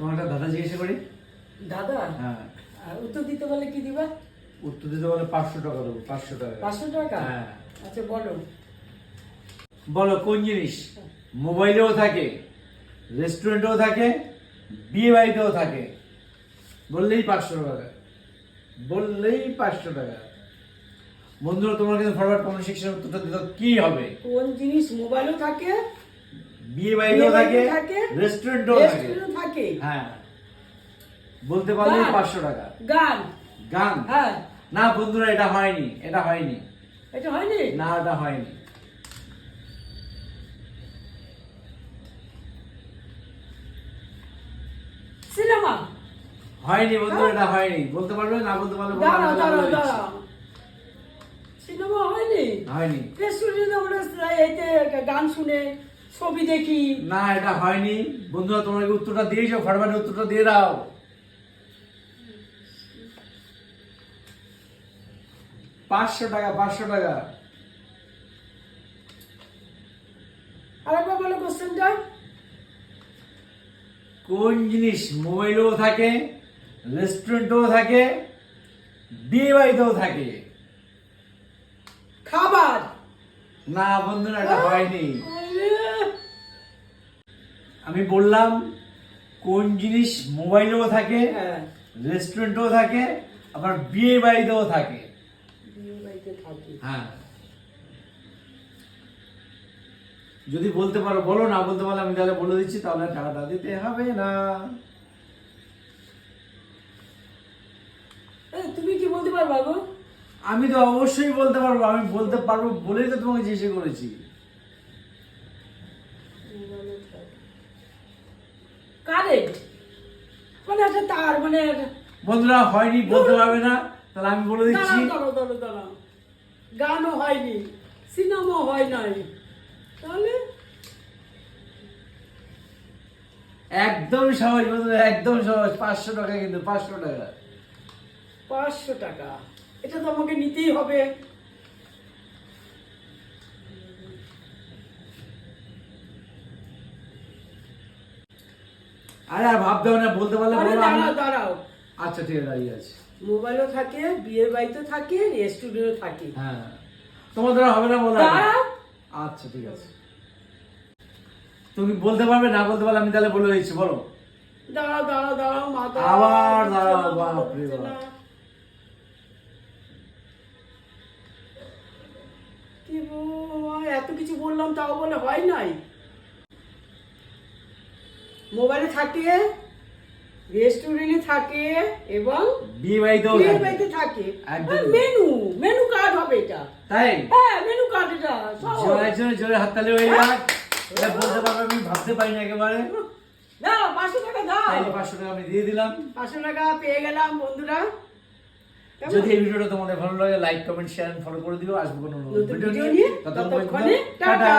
তোমার একটা দাদা জিজ্ঞাসা করি? দাদা? হ্যাঁ। উত্তর দিতে বলে কি দিবা? উত্তর দিতে বলে পাঁচশো টাকা দেবো পাঁচশো টাকা। পাঁচশো টাকা? হ্যাঁ। আচ্ছা বলো। বলো কোন জিনিস মোবাইলেও থাকে রেস্টুরেন্টেও থাকে বিয়ে বাড়িতেও থাকে? বললেই পাঁচশো টাকা বললেই পাঁচশো টাকা। বন্ধুরা তোমরা কিন্তু ফরওয়ার্ড কমেন্ট সেকশনে উত্তরটা দিতে কি হবে? কোন জিনিস মোবাইলও থাকে বিয়ে বাড়িতেও থাকে রেস্টুরেন্টও থাকে হ্যাঁ। বলতে পারলেই গান। পাঁচশো টাকা। গান। গান? হ্যাঁ। না বন্ধুরা এটা হয়নি এটা হয়নি। এটা হয়নি? না এটা হয়নি। সিনেমা? হয়নি বন্ধুরা এটা হয়নি। বলতে পারবে না বলতে পারলে বলো, দাঁড়াও দাঁড়াও দাঁড়াও। সিনেমা হয়নি? হয়নি। রেস্টুরেন্টে আমরা গান শুনে ছবি দেখি। না এটা হয়নি। বন্ধুরা তোমরা উত্তরটা দিয়েছ ফটাফট উত্তরটা দিয়ে দাও। পাঁচশো টাকা পাঁচশো টাকা। আরেকবার বলো কোশ্চেনটা কোন জিনিস মোবাইলেও থাকে রেস্টুরেন্টেও থাকে বিয়ে বাড়িতেও থাকে? খাবার। না বন্ধুরা এটা হয়নি। আমি বললাম কোন জিনিস মোবাইলেও থাকে হ্যাঁ। রেস্টুরেন্টেও থাকে আবার বিয়ে বাড়িতেও থাকে। হ্যাঁ। যদি বলতে পারো বলো না বলতে পারলে আমি তাহলে বলে দিচ্ছি তাহলে টাকাটা দিতে হবে না। তুমি কি বলতে পারবা গো? আমি তো অবশ্যই বলতে পারব আমি বলতে পারব বলেই তো তোমাকে জিজ্ঞেস করেছি। কারেন্ট। মানে একটা তার মানে বন্ধুরা হয়নি বলতে পারবে না। তাহলে আমি বলে দিচ্ছি। দাঁড়াও দাঁড়াও দাঁড়াও। গানও হয়নি সিনেমাও হয় নাই। তাহলে? একদম সহজ বন্ধুরা একদম সহজ। পাঁচশো টাকা কিন্তু পাঁচশো টাকা। পাঁচশো টাকা। এটা তো আমাকে নিতেই হবে। আরে আর ভাবতে হবে না বলতে পারলে বলো আমি দাঁড়াও দাঁড়াও। আচ্ছা ঠিক আছে দাঁড়িয়ে আছে। মোবাইলও থাকে বিয়ের বাড়িতে থাকে রেস্টুরেন্টও থাকে। হ্যাঁ। তোমার দ্বারা হবে না বলো। আচ্ছা ঠিক আছে। তুমি বলতে পারবে না বলতে পারলে আমি তাহলে বলে দিচ্ছি বলো। দাঁড়াও দাঁড়াও দাঁড়াও মাথা আবার দাঁড়াও, বাপ। রে বাপ। এত কিছু বললাম তাও বলে হয় নাই? মোবাইলে থাকে রেস্টুরেন্টে থাকে এবং থাকে। মেনু মেনু কার্ড হবে এটা। তাই? হ্যাঁ মেনু কার্ড এটা জোরে জোরে জোরে হাততালি হয়ে যাক। এটা বলতে পারবে আমি ভাবতে পারি না একেবারে। দাও পাঁচশো টাকা দাও। পাঁচশো টাকা আমি দিয়ে দিলাম। পাঁচশো টাকা পেয়ে গেলাম বন্ধুরা। যদি এই ভিডিওটা তোমাদের ভালো লাগে লাইক কমেন্ট শেয়ার ফলো করে দিও। আসব কোনো ভিডিও নিয়ে। ততক্ষণে টাটা।